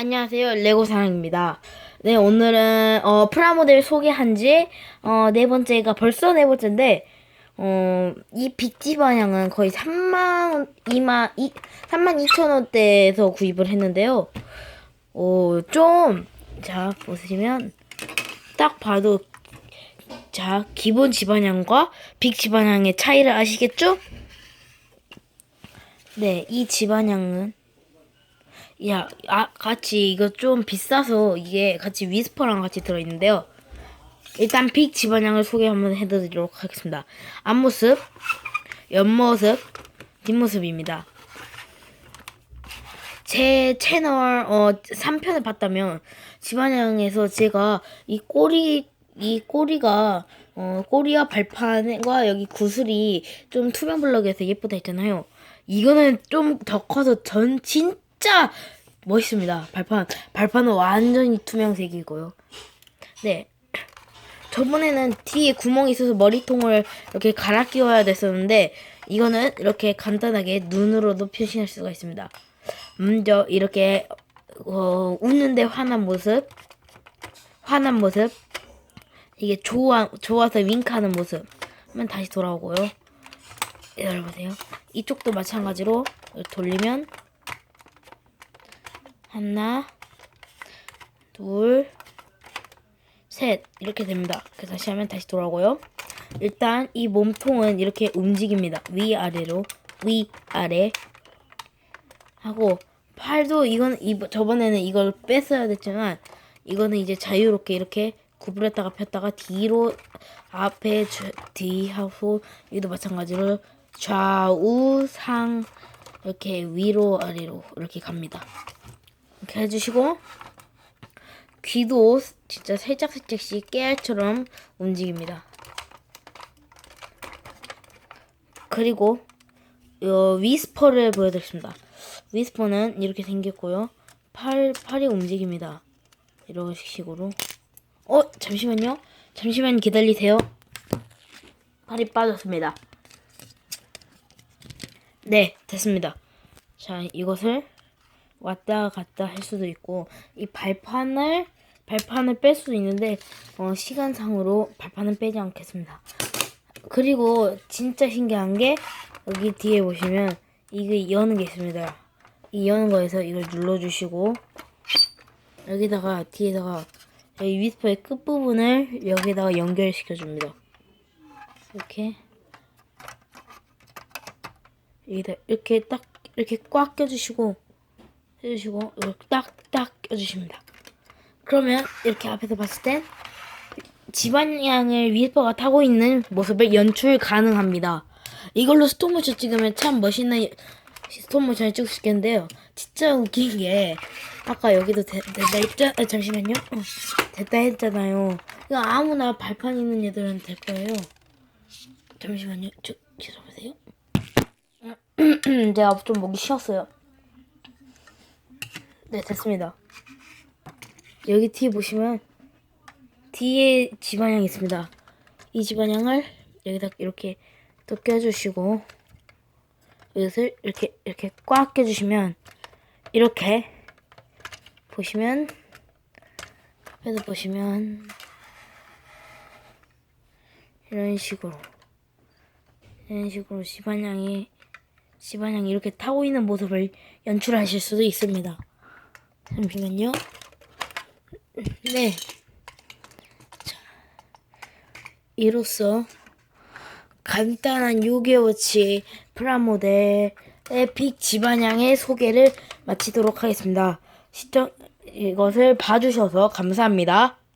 안녕하세요. 레고사랑입니다. 네, 오늘은, 어, 프라모델 소개한 지, 어, 네 번째가 벌써 네 번째인데, 어, 이 빅지 반향은 거의 3만, 2만, 2, 3만 2천 원대에서 구입을 했는데요. 어, 좀, 자, 보시면, 딱 봐도, 자, 기본 지반향과 빅 지반향의 차이를 아시겠죠? 네, 이 지반향은, 야, 아, 같이 이거 좀 비싸서 이게 같이 위스퍼랑 같이 들어있는데요. 일단 빅 집안향을 소개 한번 해드리도록 하겠습니다. 앞모습, 옆모습, 뒷모습입니다. 제 채널 어 3편을 봤다면 집안향에서 제가 이 꼬리 이 꼬리가 어 꼬리와 발판과 여기 구슬이 좀 투명 블럭에서 예쁘다 했잖아요. 이거는 좀 더 커서 전 진짜 멋있습니다. 발판 발판은 완전히 투명색이고요. 네. 저번에는 뒤에 구멍이 있어서 머리통을 이렇게 갈아 끼워야 됐었는데 이거는 이렇게 간단하게 눈으로도 표시할 수가 있습니다. 먼저 이렇게 어, 웃는데 화난 모습, 화난 모습, 이게 좋아 좋아서 윙크하는 모습. 하면 다시 돌아오고요. 열어보세요. 이쪽도 마찬가지로 돌리면 하나, 둘, 셋 이렇게 됩니다. 그래서 다시 하면 다시 돌아오고요. 일단 이 몸통은 이렇게 움직입니다. 위아래로 위아래 하고 팔도 이건 이 저번에는 이걸 뺐어야 됐지만 이거는 이제 자유롭게 이렇게 구부렸다가 폈다가 뒤로 앞에 주- 뒤 하고 여기도 마찬가지로 좌우 상 이렇게 위로 아래로 이렇게 갑니다. 이렇게 해주시고 귀도 진짜 살짝살짝씩 깨알처럼 움직입니다. 그리고 어, 위스퍼를 보여드리겠습니다. 위스퍼는 이렇게 생겼고요. 팔 팔이 움직입니다. 이런 식으로. 어 잠시만요. 잠시만 기다리세요. 팔이 빠졌습니다. 네 됐습니다. 자 이것을 왔다 갔다 할 수도 있고 이 발판을 발판을 뺄 수도 있는데 어, 시간상으로 발판은 빼지 않겠습니다. 그리고 진짜 신기한 게 여기 뒤에 보시면 이게 여는 게 있습니다. 이 여는 거에서 이걸 눌러주시고 여기다가 뒤에다가 여기 위스퍼의 끝 부분을 여기다가 연결시켜 줍니다. 이렇게 이렇게 딱 이렇게 꽉 껴주시고 해주시고 이걸 딱딱 껴주십니다. 그러면 이렇게 앞에서 봤을 땐 집안양을 위스퍼가 타고 있는 모습을 연출 가능합니다. 이걸로 스톱모션 찍으면 참 멋있는 스톱모션을 찍을 수 있겠는데요. 진짜 웃긴 게 아까 여기도 되, 됐다 했자 아, 잠시만요. 어, 됐다 했잖아요. 이거 아무나 발판 있는 애들은 될 거예요. 잠시만요. 저 기다려보세요. 제가 좀 목이 쉬었어요. 네, 됐습니다. 여기 뒤에 보시면 뒤에 집안향이 있습니다. 이 집안향을 여기다 이렇게 또 껴주시고 이것을 이렇게 이렇게 꽉 껴주시면 이렇게 보시면 앞에서 보시면 이런 식으로 이런 식으로 집안향이 집안향이 이렇게 타고 있는 모습을 연출하실 수도 있습니다. 잠시만요. 네. 자, 이로써 간단한 6개월치 프라모델의 빅 집안향의 소개를 마치도록 하겠습니다. 시청 이것을 봐주셔서 감사합니다.